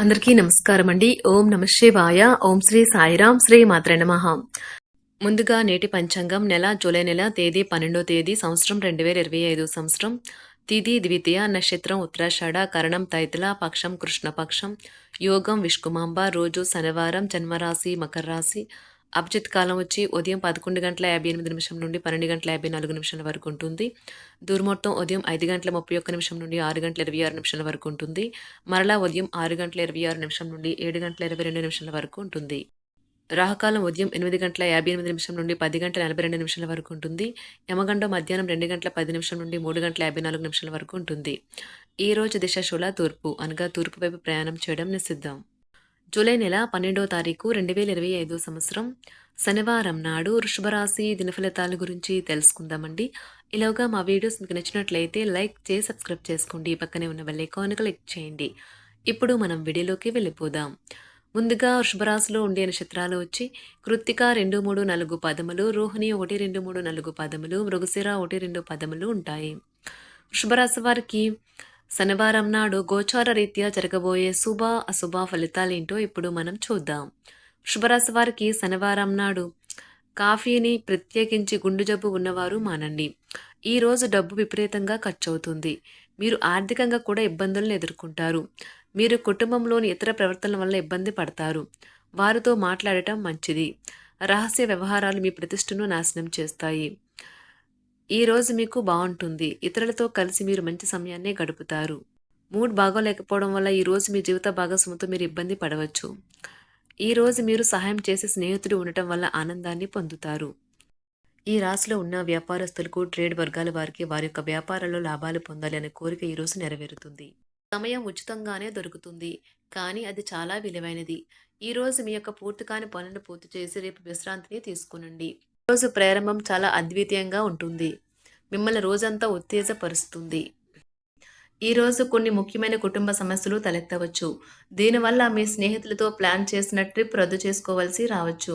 అందరికీ నమస్కారం అండి. ఓం నమ శివాయ. ఓం శ్రీ సాయిరాం శ్రీ మాత్ర నమః. ముందుగా నేటి పంచాంగం నెల జూలై నెల తేదీ పన్నెండో తేదీ సంవత్సరం రెండు వేల ఇరవై ఐదు సంవత్సరం. తిథి ద్వితీయ నక్షత్రం ఉత్తరాషాఢ కరణం తైతల పక్షం కృష్ణపక్షం యోగం విష్కుమాంబ రోజు శనివారం జన్మరాశి మకర రాశి అభిజిత్ కాలం వచ్చి ఉదయం పదకొండు గంటల యాభై ఎనిమిది నిమిషం నుండి పన్నెండు గంటల యాభై నాలుగు నిమిషాల వరకు ఉంటుంది. దుర్ముహూర్తం ఉదయం ఐదు గంటల ముప్పై ఒక్క నిమిషం నుండి ఆరు గంటల ఇరవై ఆరు నిమిషాల వరకు ఉంటుంది. మరలా ఉదయం ఆరు గంటల ఇరవై ఆరు నిమిషం నుండి ఏడు గంటల ఇరవై రెండు నిమిషాల వరకు ఉంటుంది. రాహుకాలం ఉదయం ఎనిమిది గంటల యాభై ఎనిమిది నిమిషం నుండి పది గంటల నలభై రెండు నిమిషాల వరకు ఉంటుంది. యమగండం మధ్యాహ్నం రెండు గంటల పది నిమిషం నుండి మూడు గంటల యాభై నాలుగు నిమిషాల వరకు ఉంటుంది. ఈ రోజు దిశ శూల తూర్పు అనగా తూర్పు వైపు ప్రయాణం చేయడం నిషిద్ధం. జూలై నెల పన్నెండవ తారీఖు రెండు వేల ఇరవై ఐదో సంవత్సరం. శనివారం నాడు వృషభరాశి దినఫలితాల గురించి తెలుసుకుందామండి. ఇలాగా మా వీడియోస్ మీకు నచ్చినట్లయితే లైక్ చేసి సబ్స్క్రైబ్ చేసుకోండి. పక్కనే ఉన్న బెల్ ఐకాన్ క్లిక్ చేయండి. ఇప్పుడు మనం వీడియోలోకి వెళ్ళిపోదాం. ముందుగా వృషభరాశిలో ఉండే నక్షత్రాలు వచ్చి కృత్తిక రెండు మూడు నాలుగు పదములు రోహిణి ఒకటి రెండు మూడు నాలుగు పదములు మృగశిర ఒకటి రెండు పదములు ఉంటాయి. వృషభరాశి వారికి శనివారం నాడు గోచార రీత్యా జరగబోయే శుభ అశుభ ఫలితాలేంటో ఇప్పుడు మనం చూద్దాం. శుభరాశి వారికి శనివారం నాడు కాఫీని ప్రత్యేకించి గుండు జబ్బు ఉన్నవారు మానండి. ఈ రోజు డబ్బు విపరీతంగా ఖర్చు అవుతుంది మీరు ఆర్థికంగా కూడా ఇబ్బందులను ఎదుర్కొంటారు. మీరు కుటుంబంలోని ఇతర ప్రవర్తనల వల్ల ఇబ్బంది పడతారు. వారితో మాట్లాడటం మంచిది. రహస్య వ్యవహారాలు మీ ప్రతిష్టను నాశనం చేస్తాయి. ఈ రోజు మీకు బాగుంటుంది. ఇతరులతో కలిసి మీరు మంచి సమయాన్ని గడుపుతారు. మూడ్ బాగోలేకపోవడం వల్ల ఈ రోజు మీ జీవిత భాగస్వామితో మీరు ఇబ్బంది పడవచ్చు. ఈ రోజు మీరు సహాయం చేసే స్నేహితుడు ఉండటం వల్ల ఆనందాన్ని పొందుతారు. ఈ రాశిలో ఉన్న వ్యాపారస్తులకు ట్రేడ్ వర్గాల వారికి వారి యొక్క వ్యాపారాల్లో లాభాలు పొందాలి అనే కోరిక ఈ రోజు నెరవేరుతుంది. సమయం ఉచితంగానే దొరుకుతుంది. కానీ అది చాలా విలువైనది. ఈ రోజు మీ యొక్క పూర్తి కాని పనులను పూర్తి చేసి రేపు విశ్రాంతిని తీసుకునండి. రోజు ప్రారంభం చాలా అద్వితీయంగా ఉంటుంది. మిమ్మల్ని రోజంతా ఉత్తేజపరుస్తుంది. ఈ రోజు కొన్ని ముఖ్యమైన కుటుంబ సమస్యలు తలెత్తవచ్చు. దీనివల్ల మీ స్నేహితులతో ప్లాన్ చేసిన ట్రిప్ రద్దు చేసుకోవాల్సి రావచ్చు.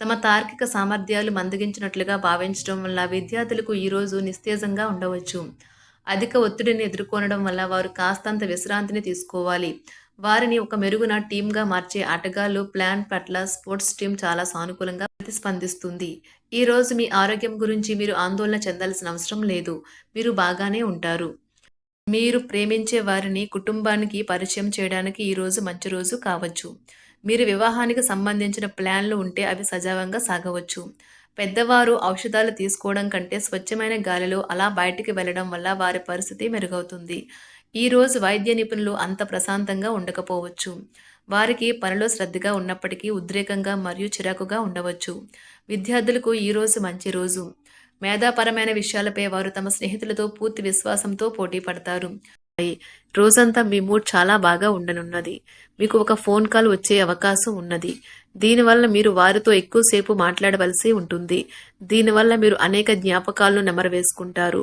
తమ తార్కిక సామర్థ్యాలు మందగించినట్లుగా భావించడం వల్ల విద్యార్థులకు ఈరోజు నిస్తేజంగా ఉండవచ్చు. అధిక ఒత్తిడిని ఎదుర్కొనడం వల్ల వారు కాస్తంత విశ్రాంతిని తీసుకోవాలి. వారిని ఒక మెరుగున టీంగా మార్చే ఆటగాళ్ళు ప్లాన్ పట్ల స్పోర్ట్స్ టీం చాలా సానుకూలంగా ప్రతిస్పందిస్తుంది. ఈ రోజు మీ ఆరోగ్యం గురించి మీరు ఆందోళన చెందాల్సిన అవసరం లేదు. మీరు బాగానే ఉంటారు. మీరు ప్రేమించే వారిని కుటుంబానికి పరిచయం చేయడానికి ఈరోజు మంచి రోజు కావచ్చు. మీరు వివాహానికి సంబంధించిన ప్లాన్లు ఉంటే అవి సజావంగా సాగవచ్చు. పెద్దవారు ఔషధాలు తీసుకోవడం కంటే స్వచ్ఛమైన గాలిలో అలా బయటికి వెళ్ళడం వల్ల వారి పరిస్థితి మెరుగవుతుంది. ఈరోజు వైద్య నిపుణులు అంత ప్రశాంతంగా ఉండకపోవచ్చు. వారికి పనిలో శ్రద్ధగా ఉన్నప్పటికీ ఉద్రేకంగా మరియు చిరాకుగా ఉండవచ్చు. విద్యార్థులకు ఈరోజు మంచి రోజు. మేధాపరమైన విషయాలపై వారు తమ స్నేహితులతో పూర్తి విశ్వాసంతో పోటీ పడతారు. రోజంతా మీ మూడ్ చాలా బాగా ఉండనున్నది. మీకు ఒక ఫోన్ కాల్ వచ్చే అవకాశం ఉన్నది. దీనివల్ల మీరు వారితో ఎక్కువసేపు మాట్లాడవలసి ఉంటుంది. దీనివల్ల మీరు అనేక జ్ఞాపకాలను నెమరవేసుకుంటారు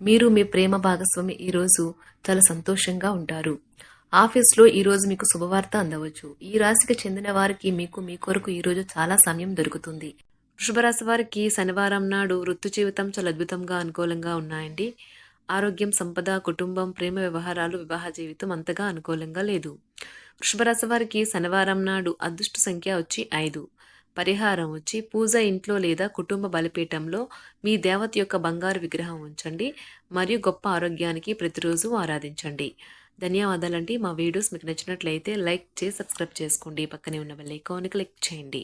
మీరు మీ ప్రేమ భాగస్వామి ఈ రోజు చాలా సంతోషంగా ఉంటారు. ఆఫీస్లో ఈ రోజు మీకు శుభవార్త అందవచ్చు. ఈ రాశికి చెందిన వారికి మీకు మీ కొరకు ఈ రోజు చాలా సమయం దొరుకుతుంది. వృషభరాశి వారికి శనివారం నాడు వృత్తి జీవితం చాలా అద్భుతంగా అనుకూలంగా ఉన్నాయండి. ఆరోగ్యం సంపద కుటుంబం ప్రేమ వ్యవహారాలు వివాహ జీవితం అంతగా అనుకూలంగా లేదు. వృషభరాశి వారికి శనివారం నాడు అదృష్ట సంఖ్య వచ్చి ఐదు. పరిహారం వచ్చి పూజ ఇంట్లో లేదా కుటుంబ బలిపీఠంలో మీ దేవత యొక్క బంగారు విగ్రహం ఉంచండి మరియు గొప్ప ఆరోగ్యానికి ప్రతిరోజు ఆరాధించండి. ధన్యవాదాలండి. మా వీడియోస్ మీకు నచ్చినట్లయితే లైక్ చేసి సబ్స్క్రైబ్ చేసుకోండి. పక్కనే ఉన్న బెల్ ఐకాన్ క్లిక్ చేయండి.